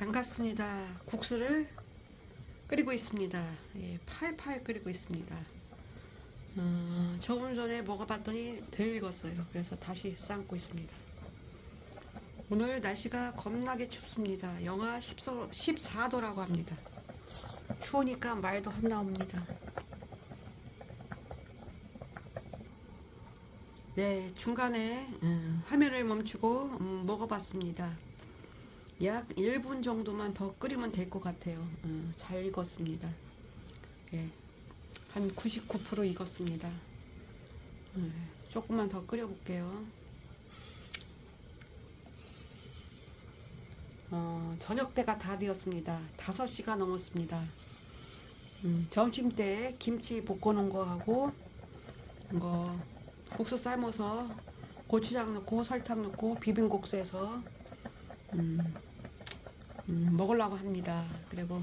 반갑습니다. 국수를 끓이고 있습니다. 예, 팔팔 끓이고 있습니다. 어, 조금 전에 먹어봤더니 덜 익었어요. 그래서 다시 삶고 있습니다. 오늘 날씨가 겁나게 춥습니다. 영하 14, 14도라고 합니다. 추우니까 말도 헛나옵니다. 네, 중간에 음, 화면을 멈추고 음, 먹어봤습니다. 약 1분 정도만 더 끓이면 될 것 같아요. 음, 잘 익었습니다. 예, 한 99% 익었습니다. 음, 조금만 더 끓여볼게요. 어, 저녁 때가 다 되었습니다. 5시가 넘었습니다. 음, 점심 때 김치 볶아놓은 거 하고 이거 국수 삶아서 고추장 넣고 설탕 넣고 비빔국수해서 음, 음, 먹으려고 합니다. 그리고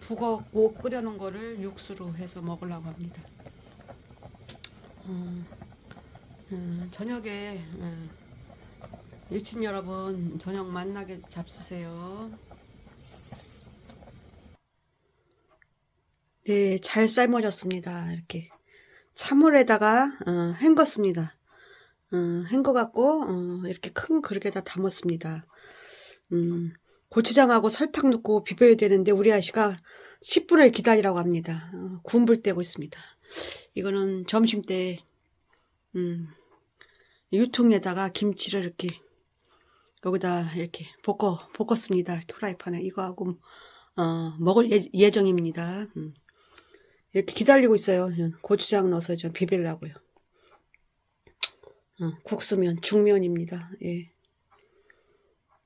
북어 꼭 끓여놓은 거를 육수로 해서 먹으려고 합니다. 음, 음, 저녁에 음, 일친 여러분 저녁 만나게 잡수세요. 네, 잘 삶아졌습니다. 이렇게 찬물에다가 어, 헹궜습니다. 어, 헹궈갖고 어, 이렇게 큰 그릇에다 담았습니다. 음, 고추장하고 설탕 넣고 비벼야 되는데 우리 아씨가 10분을 기다리라고 합니다. 어, 군불 떼고 있습니다. 이거는 점심 때 음, 유통에다가 김치를 이렇게 여기다 이렇게 볶아 볶았습니다. 프라이팬에 이거하고 어, 먹을 예, 예정입니다. 음. 이렇게 기다리고 있어요. 고추장 넣어서 좀 비빌라고요. 어, 국수면 중면입니다. 예.